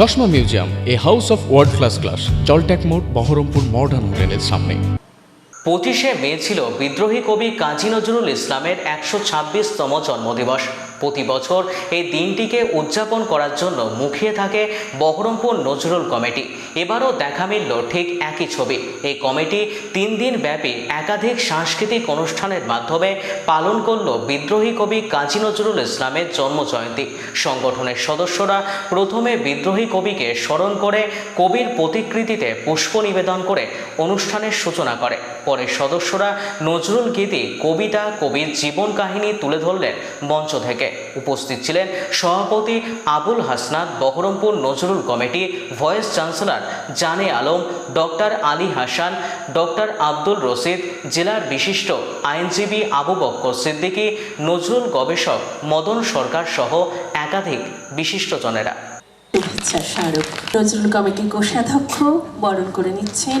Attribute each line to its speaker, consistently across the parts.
Speaker 1: চশমা museum, a house of world class class জলট্যাক মোড়, Baharampur modern হোটেলের সামনে।
Speaker 2: পঁচিশে মে ছিল বিদ্রোহী কবি কাজী নজরুল ইসলামের একশো ছাব্বিশতম জন্মদিবস। প্রতি বছর এই দিনটিকে উদযাপন করার জন্য মুখিয়ে থাকে বহরমপুর নজরুল কমিটি। এবারও দেখা মিলল ঠিক একই ছবি। এই কমিটি তিন দিন ব্যাপী একাধিক সাংস্কৃতিক অনুষ্ঠানের মাধ্যমে পালন করল বিদ্রোহী কবি কাজী নজরুল ইসলামের জন্মজয়ন্তী। সংগঠনের সদস্যরা প্রথমে বিদ্রোহী কবিকে স্মরণ করে কবির প্রতিকৃতিতে পুষ্প নিবেদন করে অনুষ্ঠানের সূচনা করে। পরে সদস্যরা নজরুল গীতি, কবিতা, কবির জীবন কাহিনী তুলে ধরলেন মঞ্চ থেকে। উপস্থিত ছিলেন সভাপতি Abul Hasnat, Berhampore Nazrul committee vice chancellor Jane Alam, doctor Ali Hasan, doctor Abdul Rashid, জেলার বিশিষ্ট আইনজীবী আবু বক্কর সিদ্দিকী, নজরুল গবেষক মদন সরকার সহ একাধিক বিশিষ্টজনেরা
Speaker 3: শুভেচ্ছা স্মারক নজরুল কমিটির কোষাধ্যক্ষ বরণ করে নিচ্ছেন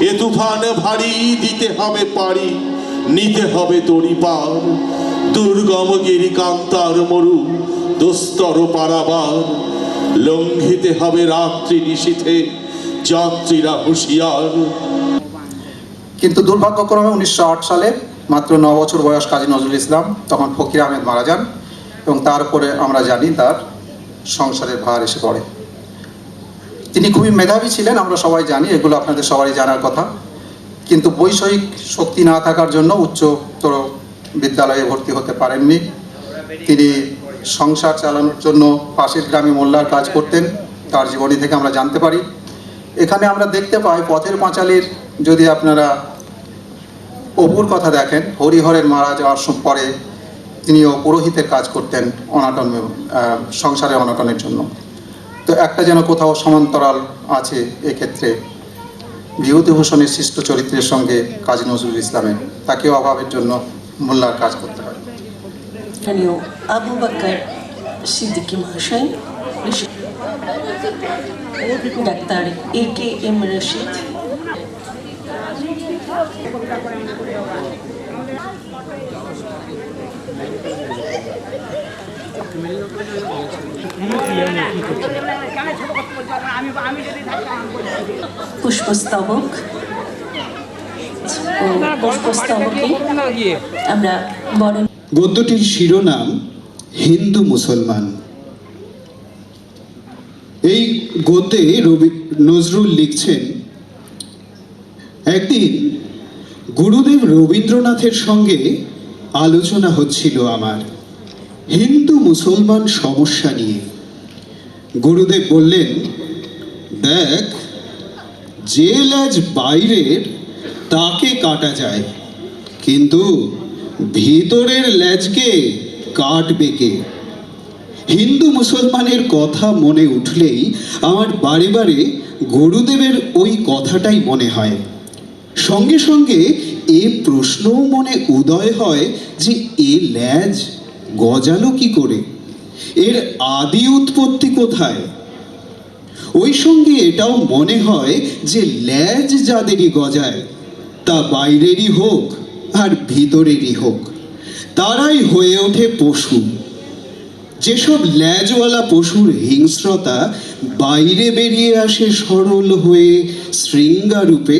Speaker 4: এ তুফান ভারী, দিতে হবে পারি, নিতে হবে তরি পার। দুর্গম গিরি কান্তার মরু, দুস্তর পারাবার। লঙ্ঘিতে হবে রাত্রি নিশীথে যাত্রীরা হুঁশিয়ার।
Speaker 5: কিন্তু দুর্ভাগ্যক্রমে উনিশশো আট সালে, মাত্র ন বছর বয়স কাজী নজরুল ইসলাম, তখন ফকির আহমেদ মারা যান এবং তারপরে আমরা জানি তার সংসারের ভার এসে পড়ে। তিনি খুবই মেধাবী ছিলেন, আমরা সবাই জানি, এগুলো আপনাদের সবারই জানার কথা। কিন্তু বৈষয়িক শক্তি না থাকার জন্য উচ্চতর বিদ্যালয়ে ভর্তি হতে পারেননি। তিনি সংসার চালানোর জন্য পাশের গ্রামে মোল্লার কাজ করতেন, তার জীবনী থেকে আমরা জানতে পারি। এখানে আমরা দেখতে পাই, পথের পাঁচালীর যদি আপনারা অপুর কথা দেখেন, হরিহরের মারা যাওয়ার পরে তিনিও পুরোহিতের কাজ করতেন অনাটন সংসারে অনাটনের জন্য। তো একটা যেন কোথাও সমান্তরাল আছে এক্ষেত্রে। বিভূতিভূষণের সৃষ্ট চরিত্রের সঙ্গে কাজী নজরুল ইসলামের, তাকেও অভাবের জন্য মোল্লার কাজ করতে হয়।
Speaker 3: স্থানীয় doctor A K M Rashid. পুষ্পস্তবক
Speaker 6: গদ্যটির শিরোনাম, হিন্দু মুসলমান। এই গদ্যে রবি নজরুল লিখছেন, একদিন গুরুদেব রবীন্দ্রনাথের সঙ্গে আলোচনা হচ্ছিল আমার। হিন্দু মুসলমান সমস্যা নিয়ে। গুরুদেব বললেন, দেখ যে ল্যাজ বাইরের তাকে কাটা যায়। কিন্তু ভিতরের ল্যাজকে কাটবে কে? হিন্দু মুসলমানের কথা মনে উঠলেই আমার বারে বারে গুরুদেবের ওই কথাটাই মনে হয়। সঙ্গে সঙ্গে এ প্রশ্নও মনে উদয় হয় যে, এ ল্যাজ গজালো কি করে? এর আদি উৎপত্তি কোথায়? ওই সঙ্গে এটাও মনে হয় যে ল্যাজ যাদেরই গজায়, তা বাইরেরই হোক আর ভিতরেরই হোক, তারাই হয়ে ওঠে পশু। যেসব ল্যাজওয়ালা পশুর হিংস্রতা বাইরে বেরিয়ে আসে সরল হয়ে শৃঙ্গারূপে,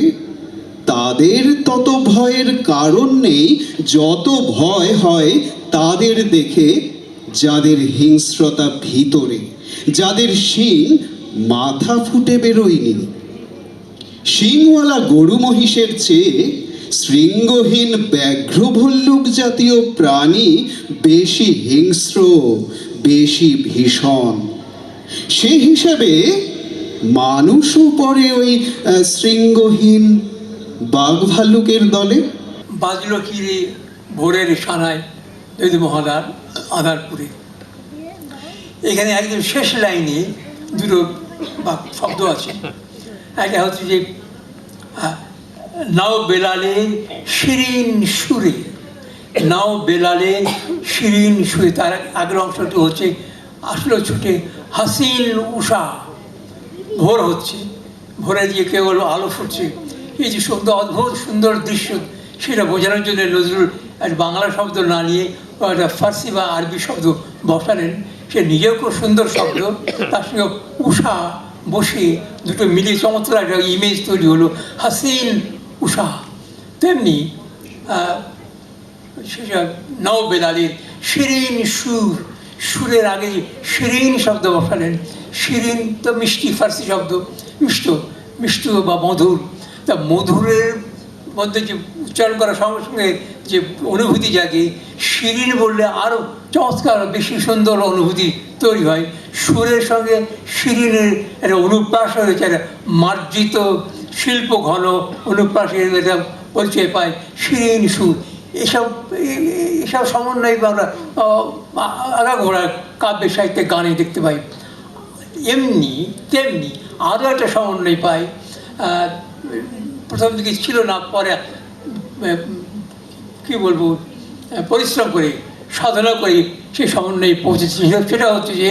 Speaker 6: তাদের তত ভয়ের কারণ নেই, যত ভয় হয় তাদের দেখে যাদের হিংস্রতা ভিতরে, যাদের শিং মাথা ফুটে বেরোয়নি। শিংওয়ালা গরু মহিষের চেয়ে শৃঙ্গহীন ব্যাঘ্র ভল্লুক জাতীয় প্রাণী বেশি হিংস্র, বেশি ভীষণ। সে হিসাবে মানুষও পরে ওই শৃঙ্গহীন বাঘ ভাল্লুকের দলে।
Speaker 7: বাজলো ভোরের সানায় যদি মহাদার আদারপুরে। এখানে একদম শেষ লাইনে দুটো শব্দ আছে। একটা হচ্ছে যে নাও বেলালে শিরিন সুরে। নাও বেলালে শিরিন সুরে, তার আগের অংশটি হচ্ছে, আসলো ছুটে হাসিন উষা। ভোর হচ্ছে, ভোরে দিয়ে কেবল আলো ফুটছে। এই যে সুন্দর অদ্ভুত সুন্দর দৃশ্য, সেটা বোঝানোর জন্য নজরুল বাংলা শব্দ না নিয়ে ফার্সি বা আরবি শব্দ বসালেন। সে নিজেও খুব সুন্দর শব্দ। তার সঙ্গে উষা বসে দুটো মিলিয়ে চমৎকার একটা ইমেজ তৈরি হলো, হাসিন উষা। তেমনি সেটা নও বেলালের শিরিন সুর, সুরের আগে শিরিন শব্দ বসালেন। শিরিন তো মিষ্টি ফার্সি শব্দ, মিষ্ট মিষ্ট বা মধুর। তা মধুরের মধ্যে যে উচ্চারণ করার সঙ্গে সঙ্গে যে অনুভূতি জাগে শিরিন বললে আরও চমৎকার, বেশি সুন্দর অনুভূতি তৈরি হয়। সুরের সঙ্গে শিরিনের একটা অনুপ্রাস হয়েছে একটা মার্জিত শিল্প ঘন অনুপ্রাসের একটা পরিচয় পায় শিরিন সুর। এসব এসব সমন্বয় আমরা আগাগোড়া কাব্য সাহিত্যে গানে দেখতে পাই। এমনি, তেমনি আরও একটা সমন্বয় পাই প্রথম দিকে ছিল না, পরে কী বলব পরিশ্রম করে, সাধনা করে সেই সমন্বয়ে পৌঁছেছি। সেটা হচ্ছে যে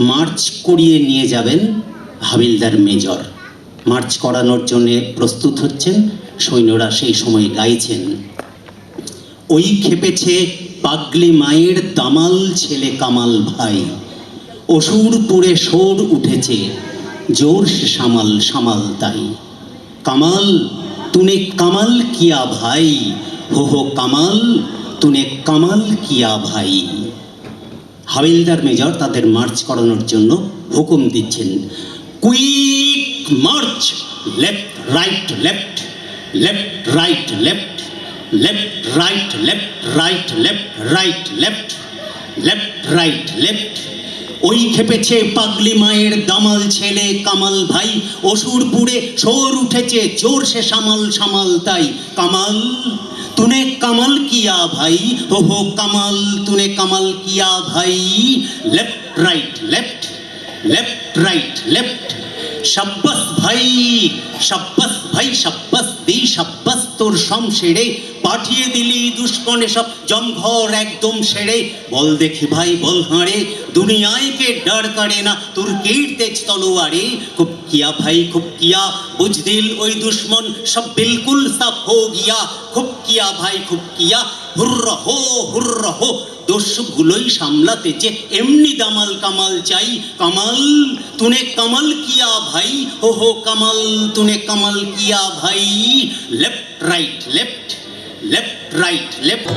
Speaker 8: মার্চ করিয়ে নিয়ে যাবেন হাবিলদার মেজর। মার্চ করানোর জন্য প্রস্তুত হচ্ছেন, সৈন্যরা সেই সময় গাইছেন। ওই খেপেছে পাগলি মায়ের দামাল ছেলে কামাল ভাই। অসুর পুরে সোর উঠেছে, জোর সামাল সামাল তাই। কামাল, তুনে কামাল কিয়া ভাই। হো হো কামাল, তুনে কামাল কিয়া ভাই। হাবিলদার মেজর তাদের মার্চ করানোর জন্য হুকুম দিচ্ছেন। Quick march, left, right, left left, right, left left, right left right left right, left left, right, left. ওই খেপেছে পাগলি মায়ের দামাল ছেলে কামাল ভাই অসুরপুরে সোর উঠেছে চোর সে সামাল সামাল তাই। কামাল তুনে কামাল কিয়া ভাই হো হো কামাল তুনে কামাল কিয়া ভাই left right left left right left সাব্বাস ভাই সাব্বাস ভাই সাব্বাস দি সাব্বাস তোর সম সেরে, পাঠিয়ে দিলি দুষ্কণে সব জমঘর একদম সেরে। বল দেখি ভাই, বল হাঁড়ে, দুনিয়ায় কে ডার কাড়ে না তোর কীর তেজ তলোয়ারে? খুব কিয়া ভাই, খুব কিয়া বুঝ দিল ওই দুশ্মন, সব বিলকুল সাফ হো গিয়া। খুব কিয়া ভাই, খুব কিয়া হুর্র হো হুর্র হো দস্যুগুলোই সামলাতে যে এমনি দামাল কামাল চাই, কামাল তুনে কামাল কিয়া ভাই ও হো কামাল তুনে কামাল কিয়া ভাই। Left right left left right left